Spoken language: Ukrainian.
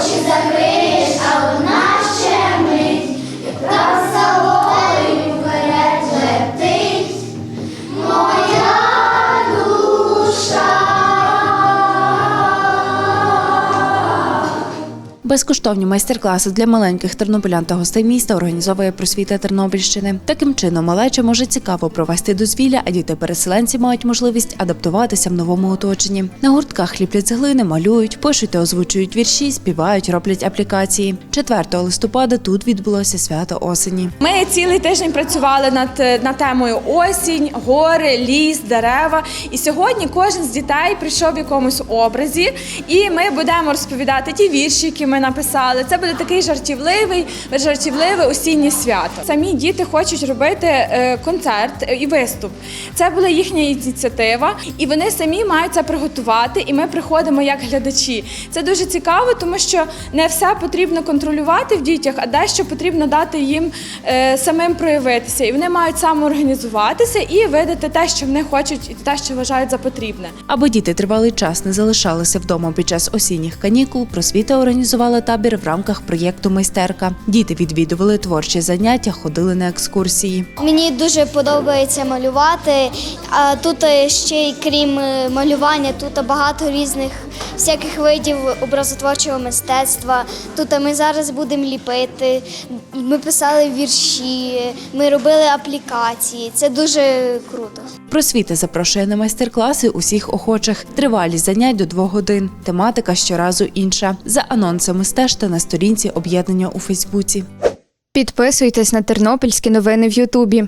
się zagrać. Безкоштовні майстер-класи для маленьких тернополян та гостей міста організовує просвіта Тернопільщини. Таким чином, малеча може цікаво провести дозвілля, а діти-переселенці мають можливість адаптуватися в новому оточенні. На гуртках ліплять з глини, малюють, пишуть та озвучують вірші, співають, роблять аплікації. 4 листопада тут відбулося свято осені. Ми цілий тиждень працювали над, над темою осінь, гори, ліс, дерева. І сьогодні кожен з дітей прийшов в якомусь образі, і ми будемо розповідати ті вірші, які ми написали. Це буде такий жартівливий, жартівливе осіннє свято. Самі діти хочуть робити е, концерт і виступ. Це була їхня ініціатива, і вони самі мають це приготувати. І ми приходимо як глядачі. Це дуже цікаво, тому що не все потрібно контролювати в дітях, а дещо потрібно дати їм е, самим проявитися. І вони мають самоорганізуватися і видати те, що вони хочуть, і те, що вважають за потрібне. Аби діти тривалий час не залишалися вдома під час осінніх канікул, просвіта організувала табір в рамках проєкту Майстерка. Діти відвідували творчі заняття, ходили на екскурсії. Мені дуже подобається малювати. А тут ще й крім е, малювання, тут багато різних всяких видів образотворчого мистецтва. Тут ми зараз будемо ліпити. Ми писали вірші, ми робили аплікації. Це дуже круто. Просвіта запрошує на майстер-класи усіх охочих. Тривалість занять до двох годин. Тематика щоразу інша. За анонсами стежте на сторінці об'єднання у Фейсбуці. Підписуйтесь на тернопільські новини в Ютубі.